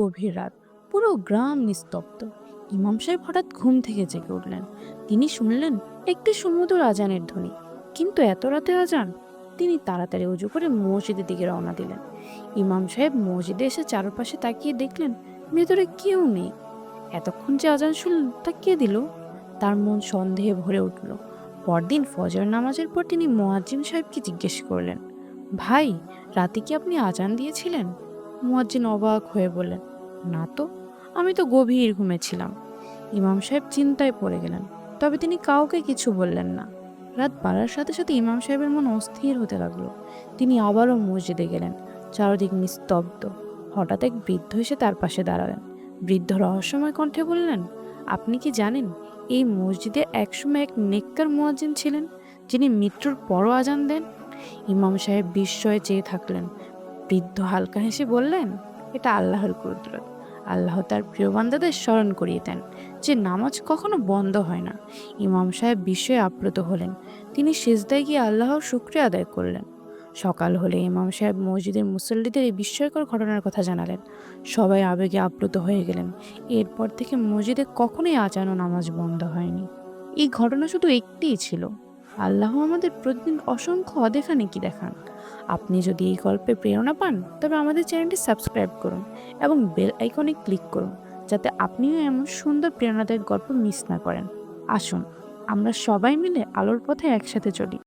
গভীর রাত। পুরো গ্রাম নিস্তব্ধ। ইমাম সাহেব হঠাৎ ঘুম থেকে জেগে উঠলেন। তিনি শুনলেন, একটি সুমধুর আজানের ধ্বনি। কিন্তু এত রাতে আজান? তিনি তাড়াতাড়ি উজু করে মসজিদের দিকে রওনা দিলেন। ইমাম সাহেব মসজিদে এসে চারপাশে তাকিয়ে দেখলেন, ভেতরে কেউ নেই। এতক্ষণ যে আজান শুনলেন, তা কে দিল? তার মন সন্দেহে ভরে উঠল। পরদিন ফজর নামাজের পর তিনি মোয়াজ্জিন সাহেবকে জিজ্ঞেস করলেন, ভাই, রাতে কি আপনি আজান দিয়েছিলেন? মুয়াজ্জিন অবাক হয়ে বললেন না তো, আমি তো গভীর ঘুমেছিলাম ইমাম সাহেব চিন্তায় পড়ে গেলেন, তবে তিনি কাউকে কিছু বললেন না। রাত বাড়ার সাথে সাথে ইমাম সাহেবের মন অস্থির হতে লাগল। তিনি আবারও মসজিদে গেলেন, চারদিক নিস্তব্ধ। হঠাৎ এক বৃদ্ধ এসে তার পাশে দাঁড়ালেন। বৃদ্ধ রহস্যময় কণ্ঠে বললেন, আপনি কি জানেন, এই মসজিদে একসময় এক নেককার মুয়াজ্জিন ছিলেন, যিনি মৃত্যুর পরও আজান দেন? ইমাম সাহেব বিস্ময়ে চেয়ে থাকলেন। বৃদ্ধ হালকা হেসে বললেন এটা আল্লাহর কুদরত। আল্লাহ তার প্রিয় বান্দাদের স্মরণ করিয়ে দেন যে নামাজ কখনো বন্ধ হয় না। ইমাম সাহেব বিস্ময়ে আপ্লুত হলেন। তিনি সেজদায় গিয়ে আল্লাহর শুক্রিয়া আদায় করলেন। সকাল হলে ইমাম সাহেব মসজিদের মুসল্লিদের এই বিস্ময়কর ঘটনার কথা জানালেন। সবাই আবেগে আপ্লুত হয়ে গেলেন। এরপর থেকে মসজিদে কখনোই আজান ও নামাজ বন্ধ হয়নি। এই ঘটনা শুধু একটিই ছিল। আল্লাহ আমাদের প্রতিদিন অসংখ্য অদেখা নেকি দেখান। আপনি যদি এই গল্পে প্রেরণা পান, তবে আমাদের চ্যানেলটি সাবস্ক্রাইব করুন এবং বেল আইকনে ক্লিক করুন, যাতে আপনিও এমন সুন্দর প্রেরণাদায়ক গল্প মিস না করেন। আসুন, আমরা সবাই মিলে আলোর পথে একসাথে চলি।